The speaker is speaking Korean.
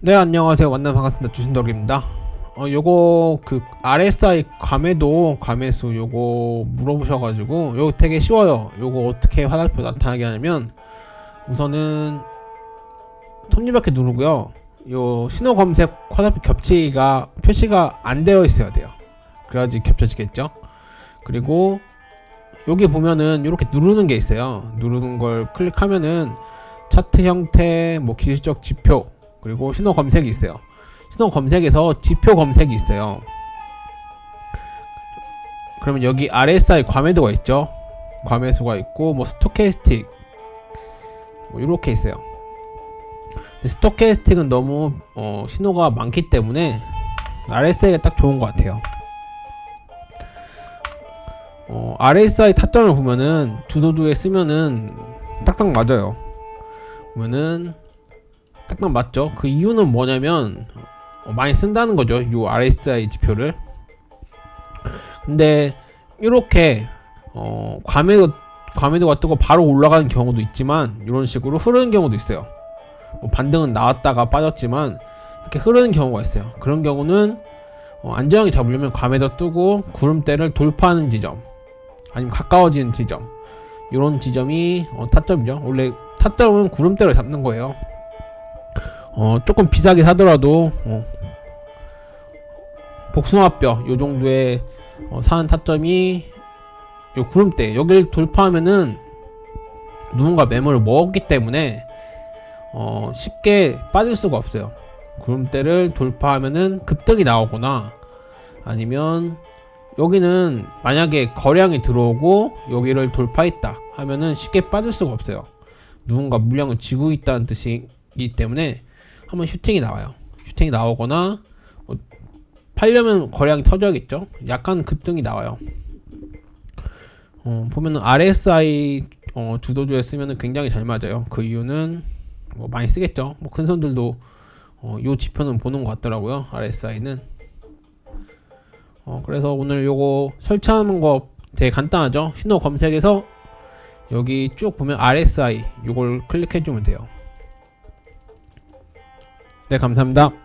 네 안녕하세요. 만나 반갑습니다. 주신덕입니다. 어 요거 그 RSI 감에도 감해수 요거 물어보셔가지고 요거 되게 쉬워요. 요거 어떻게 화살표 나타나게 하냐면 우선은 톱니바퀴 누르고요. 요 신호 검색 화살표 겹치기가 표시가 안 되어 있어야 돼요. 그래야지 겹쳐지겠죠? 그리고 여기 보면은 이렇게 누르는 게 있어요. 누르는 걸 클릭하면은 차트 형태 뭐 기술적 지표 그리고 신호 검색이 있어요. 신호 검색에서 지표 검색이 있어요. 그러면 여기 RSI 과매도가 있죠. 과매수가 있고 뭐 스토캐스틱 뭐 이렇게 있어요. 스토캐스틱은 너무 어, 신호가 많기 때문에 RSI가 딱 좋은 것 같아요. 어, RSI 타점을 보면은 주도주에 쓰면은 딱딱 맞아요. 보면은 딱딱 맞죠. 그 이유는 뭐냐면 어, 많이 쓴다는 거죠. 이 RSI 지표를. 근데 이렇게 어, 과매도 과매도가 뜨고 바로 올라가는 경우도 있지만 이런 식으로 흐르는 경우도 있어요. 뭐 반등은 나왔다가 빠졌지만 이렇게 흐르는 경우가 있어요. 그런 경우는 어, 안정하게 잡으려면 과매도 뜨고 구름대를 돌파하는 지점 아니면 가까워지는 지점 이런 지점이 어, 타점이죠. 원래 타점은 구름대를 잡는 거예요. 어, 조금 비싸게 사더라도 어, 복숭아뼈 요 정도의 어, 사는 타점이 요 구름대 여기를 돌파하면은 누군가 매물을 먹었기 때문에 어, 쉽게 빠질 수가 없어요. 구름대를 돌파하면은 급등이 나오거나 아니면 여기는 만약에 거량이 들어오고 여기를 돌파했다 하면은 쉽게 빠질 수가 없어요. 누군가 물량을 쥐고 있다는 뜻이기 때문에 한번 슈팅이 나와요. 슈팅이 나오거나 뭐 팔려면 거량이 터져야겠죠. 약간 급등이 나와요. 어, 보면은 RSI 어, 주도주에 쓰면은 굉장히 잘 맞아요. 그 이유는 뭐 많이 쓰겠죠. 뭐 큰 손들도 어, 요 지표는 보는 것 같더라고요. RSI는. 어, 그래서 오늘 요거 설치하는 거 되게 간단하죠. 신호 검색에서 여기 쭉 보면 RSI 요걸 클릭해 주면 돼요. 네, 감사합니다.